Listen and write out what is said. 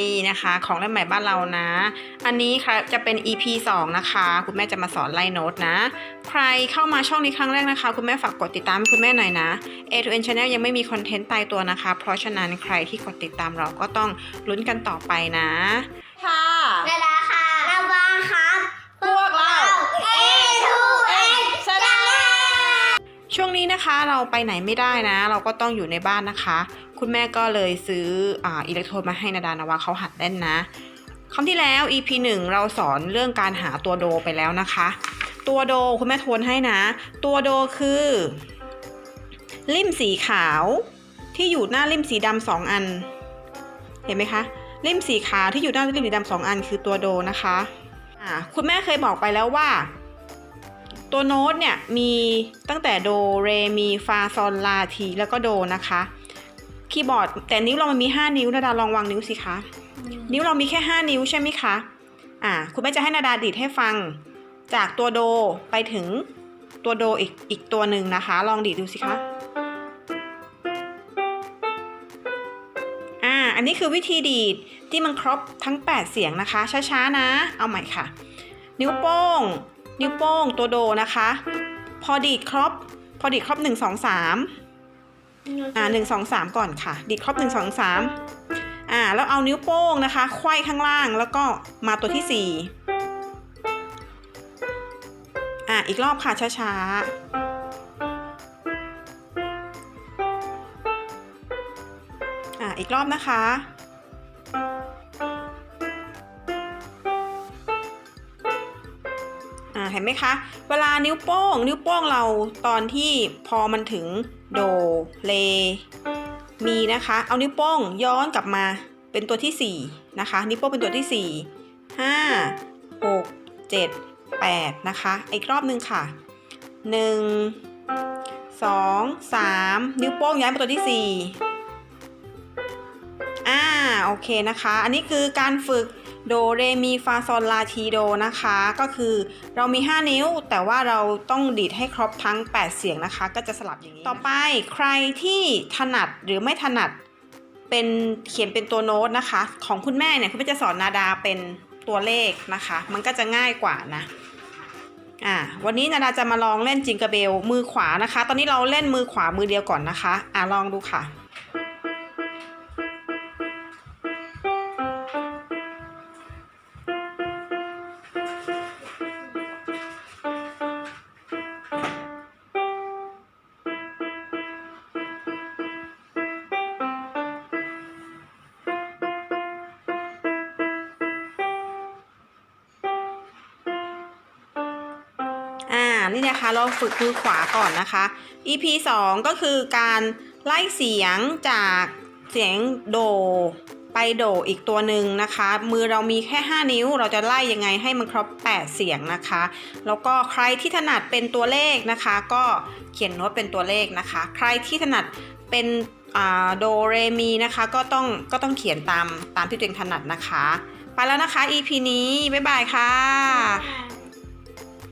นี่นะคะ ของเล่นใหม่บ้านเรานะ อันนี้ค่ะจะเป็น EP 2 นะคะ คุณแม่จะมาสอนไล่โน้ตนะ ใครเข้ามาช่องนี้ครั้งแรกนะคะ คุณแม่ฝากกดติดตามให้คุณแม่หน่อยนะ A to N Channel ยังไม่มีคอนเทนต์ตายตัวนะคะ เพราะฉะนั้นใครที่กดติดตามเราก็ต้องลุ้นกันต่อไปนะ ค่ะนาดาค่ะระ นะคะเราไปไหนไม่ได้นะ เราก็ต้องอยู่ในบ้านนะคะ คุณแม่ก็เลยซื้ออ,อิเล็กโทรมาให้นาดานาวาเขาหัดเล่นนะครั้งที่แล้ว EP 1 เราสอนเรื่องการหาตัวโดไปแล้วนะคะ ตัวโดคุณแม่ทวนให้นะ ตัวโดคือ ริมสีขาวที่อยู่หน้าริมสีดำสองอัน เห็นไหมคะริมสีขาวที่อยู่หน้าริมสีดำสองอันคือตัวโดนะคะอ่าคุณแม่เคยบอกไปแล้วว่า ตัวโน้ตเนี่ยมีตั้งแต่โดเรมีฟาซอลลาทีแล้วก็โดนะคะ คีย์บอร์ดแต่นิ้วเรามันมี 5 นิ้วนาดาลองวางนิ้วสิคะ นิ้วเรามีแค่ 5 นิ้วใช่ไหมคะอ่าคุณแม่จะให้นาดาดีดให้ฟังจากตัวโดไปถึงตัวโดอีกอีกตัวหนึ่งนะคะ ลองดีดดูสิคะอ่าอันนี้คือวิธีดีดที่มันครบทั้ง 8 เสียงนะคะช้าๆนะ เอาใหม่ค่ะ นิ้วโป้ง นิ้วโป้งตัวโดนะคะ พอดีดครบพอดีดครบ1 2 3อ่า1 2 3ก่อนค่ะ ดีดครบ1 2 3อ่าแล้วเอานิ้วโป้งนะคะไขว้ข้างล่างแล้วก็มาตัวที่4อ่าอีกรอบค่ะช้าๆอ่าอีกรอบนะคะ เห็นไหมคะ เวลานิ้วโป้ง นิ้วโป้งเราตอนที่พอมันถึงโดเลมีนะคะ เอานิ้วโป้งย้อนกลับมาเป็นตัวที่4นะคะ นิ้วโป้งเป็นตัวที่ 4 5 6 7 8 นะคะ อีกรอบหนึ่งค่ะ 1 2 3 นิ้วโป้งย้ายมาตัวที่ 4 อ่า โอเคนะคะ อันนี้คือการฝึก โดเรมีฟาซอลลาทีโดนะคะ ก็คือเรามี 5 นิ้ว แต่ว่าเราต้องดีดให้ครบทั้ง 8 เสียงนะคะ ก็จะสลับอย่างนี้ ต่อไปใครที่ถนัดหรือไม่ถนัดเป็นเขียนเป็นตัวโน้ตนะคะ ของคุณแม่เนี่ยคุณแม่จะสอนนาดาเป็นตัวเลขนะคะ มันก็จะง่ายกว่านะอ่าวันนี้นาดาจะมาลองเล่นจิงกระเบลมือขวานะคะ ตอนนี้เราเล่นมือขวามือเดียวก่อนนะคะ อ่าลองดูค่ะ อ่านี่นะคะ เราฝึกมือขวาก่อนนะคะ EP 2 ก็คือการไล่เสียงจากเสียงโดไปโดอีกตัวหนึ่งนะคะ มือเรามีแค่ 5 นิ้ว เราจะไล่ยังไงให้มันครบ 8 เสียงนะคะ แล้วก็ใครที่ถนัดเป็นตัวเลขนะคะ ก็เขียนโน้ตเป็นตัวเลขนะคะ ใครที่ถนัดเป็นโดเรมีนะคะก็ต้องก็ต้องเขียนตามตามที่ตัวเองถนัดนะคะ ไปแล้วนะคะ EP นี้ บ๊ายบายค่ะค่ะ